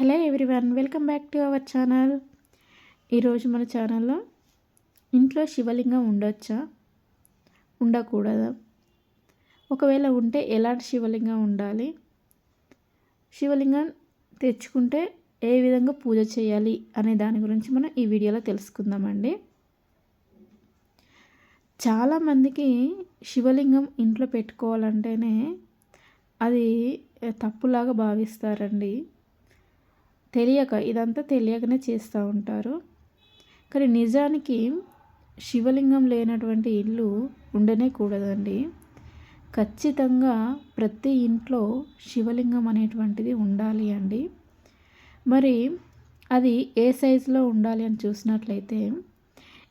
Hello everyone welcome back to our channel. ఈరోజు మన ఛానల్లో ఇంట్లో శివలింగం ఉండొచ్చా? ఉండకూడదా? ఒకవేళ ఉంటే ఎలాంటి శివలింగం ఉండాలి? శివలింగం తెచ్చుకుంటే ఏ విధంగా పూజ చేయాలి అనే దాని గురించి మనం ఈ వీడియోలో తెలుసుకుందామండి. చాలామందికి శివలింగం ఇంట్లో పెట్టుకోవాలంటేనే అది తప్పులాగా భావిస్తారండి. తెలియక ఇదంతా తెలియకనే చేస్తూ ఉంటారు. కానీ నిజానికి శివలింగం లేనటువంటి ఇల్లు ఉండనే కూడదండి. ఖచ్చితంగా ప్రతి ఇంట్లో శివలింగం అనేటువంటిది ఉండాలి అండి. మరి అది ఏ సైజులో ఉండాలి అని చూసినట్లయితే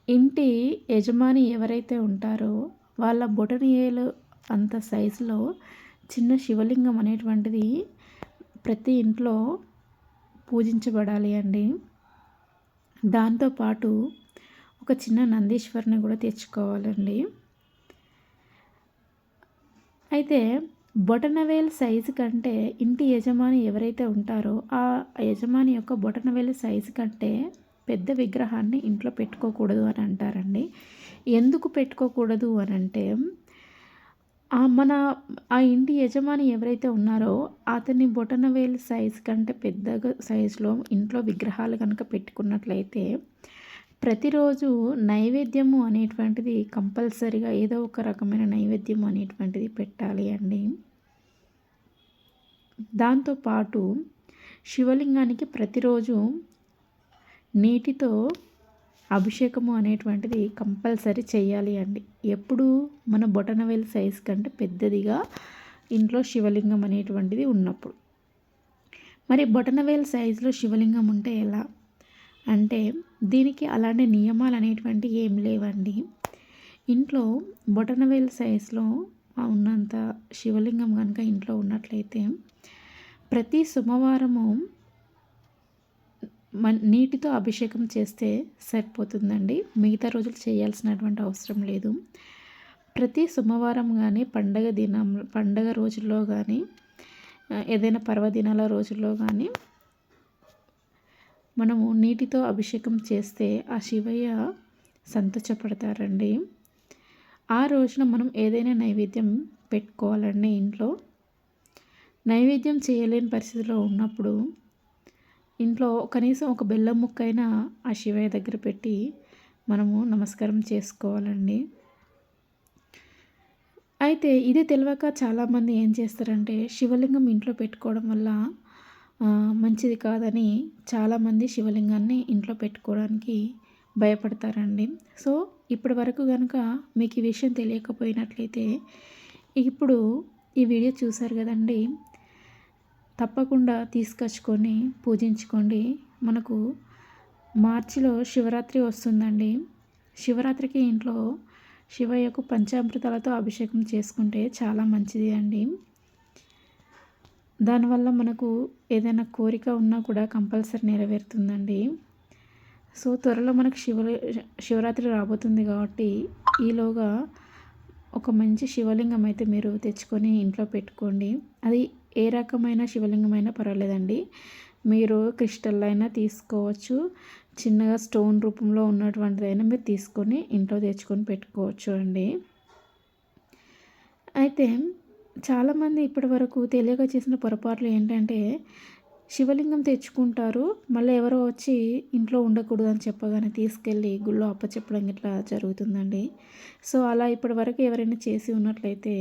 ఇంటి యజమాని ఎవరైతే ఉంటారో వాళ్ళ బొటనియేలు అంత సైజులో చిన్న శివలింగం అనేటువంటిది ప్రతి ఇంట్లో పూజించబడాలి అండి. దాంతోపాటు ఒక చిన్న నందీశ్వరిని కూడా తెచ్చుకోవాలండి. అయితే బొటనవేల్ సైజు కంటే ఇంటి యజమాని ఎవరైతే ఉంటారో ఆ యజమాని యొక్క బొటనవేలు సైజు కంటే పెద్ద విగ్రహాన్ని ఇంట్లో పెట్టుకోకూడదు అని అంటారండి. ఎందుకు పెట్టుకోకూడదు అని అంటే మన ఆ ఇంటి యజమాని ఎవరైతే ఉన్నారో అతని బొటనవేలు సైజ్ కంటే పెద్దగా సైజులో ఇంట్లో విగ్రహాలు కనుక పెట్టుకున్నట్లయితే ప్రతిరోజు నైవేద్యము అనేటువంటిది కంపల్సరిగా ఏదో ఒక రకమైన నైవేద్యం అనేటువంటిది పెట్టాలి అండి. దాంతోపాటు శివలింగానికి ప్రతిరోజు నీటితో అభిషేకము అనేటువంటిది కంపల్సరీ చేయాలి అండి. ఎప్పుడు మన బొటనవేలు సైజ్ కంటే పెద్దదిగా ఇంట్లో శివలింగం అనేటువంటిది ఉన్నప్పుడు. మరి బొటనవేలు సైజులో శివలింగం ఉంటే ఎలా? అంటే దీనికి అలాంటి నియమాలు అనేటువంటివి ఏం లేవండి. ఇంట్లో బొటనవేలు సైజులో ఉన్నంత శివలింగం కనుక ఇంట్లో ఉన్నట్లయితే ప్రతి సోమవారము నీటితో అభిషేకం చేస్తే సరిపోతుందండి. మిగతా రోజులు చేయాల్సినటువంటి అవసరం లేదు. ప్రతి సోమవారం కానీ పండగ దినం పండగ రోజుల్లో కానీ ఏదైనా పర్వదినాల రోజుల్లో కానీ మనము నీటితో అభిషేకం చేస్తే ఆ శివయ్య సంతోషపడతారండి. ఆ రోజున మనం ఏదైనా నైవేద్యం పెట్టుకోవాలండి ఇంట్లో. నైవేద్యం చేయలేని పరిస్థితిలో ఉన్నప్పుడు ఇంట్లో కనీసం ఒక బెల్లం ముక్కైనా ఆ శివయ్య దగ్గర పెట్టి మనము నమస్కారం చేసుకోవాలండి. అయితే ఇది తెలియక చాలామంది ఏం చేస్తారంటే శివలింగం ఇంట్లో పెట్టుకోవడం వల్ల మంచిది కాదని చాలామంది శివలింగాన్ని ఇంట్లో పెట్టుకోవడానికి భయపడతారండి. సో ఇప్పటి వరకు కనుక మీకు ఈ విషయం తెలియకపోయినట్లయితే ఇప్పుడు ఈ వీడియో చూసారు కదండి తప్పకుండా తీసుకొచ్చుకొని పూజించుకోండి. మనకు మార్చిలో శివరాత్రి వస్తుందండి. శివరాత్రికి ఇంట్లో శివయ్యకు పంచామృతాలతో అభిషేకం చేసుకుంటే చాలా మంచిది అండి. దానివల్ల మనకు ఏదైనా కోరిక ఉన్నా కూడా కంపల్సరీ నెరవేరుతుందండి. సో త్వరలో మనకు శివ శివరాత్రి రాబోతుంది కాబట్టి ఈలోగా ఒక మంచి శివలింగం అయితే మీరు తెచ్చుకొని ఇంట్లో పెట్టుకోండి. అది ఏ రకమైన శివలింగం అయినా పర్వాలేదండి. మీరు క్రిస్టల్ అయినా తీసుకోవచ్చు. చిన్నగా స్టోన్ రూపంలో ఉన్నటువంటిదైనా మీరు తీసుకొని ఇంట్లో తెచ్చుకొని పెట్టుకోవచ్చు అండి. అయితే చాలామంది ఇప్పటి వరకు తెలియక చేసిన పొరపాట్లు ఏంటంటే శివలింగం తెచ్చుకుంటారు మళ్ళీ ఎవరో వచ్చి ఇంట్లో ఉండకూడదు అని చెప్పగానే తీసుకెళ్ళి గుళ్ళో అప్పచెప్పడం ఇట్లా జరుగుతుందండి. సో అలా ఇప్పటి వరకు ఎవరైనా చేసి ఉన్నట్లయితే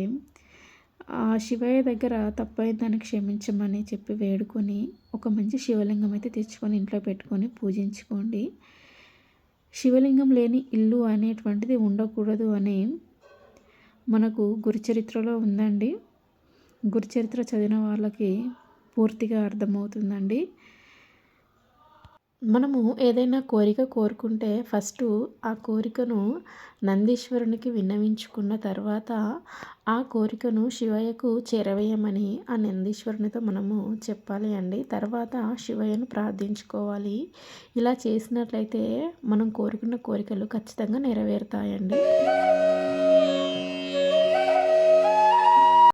ఆ శివయ్య దగ్గర తప్పైందని క్షమించమని చెప్పి వేడుకొని ఒక మంచి శివలింగం అయితే తెచ్చుకొని ఇంట్లో పెట్టుకొని పూజించుకోండి. శివలింగం లేని ఇల్లు అనేటువంటిది ఉండకూడదు అని మనకు గురుచరిత్రలో ఉందండి. గురుచరిత్ర చదివిన వాళ్ళకి పూర్తిగా అర్థమవుతుందండి. మనము ఏదైనా కోరిక కోరుకుంటే ఫస్ట్ ఆ కోరికను నందీశ్వరునికి విన్నవించుకున్న తర్వాత ఆ కోరికను శివయ్యకు చేరవేయమని ఆ నందీశ్వరునితో మనము చెప్పాలి అండి. తర్వాత శివయ్యను ప్రార్థించుకోవాలి. ఇలా చేసినట్లయితే మనం కోరుకున్న కోరికలు ఖచ్చితంగా నెరవేరుతాయండి.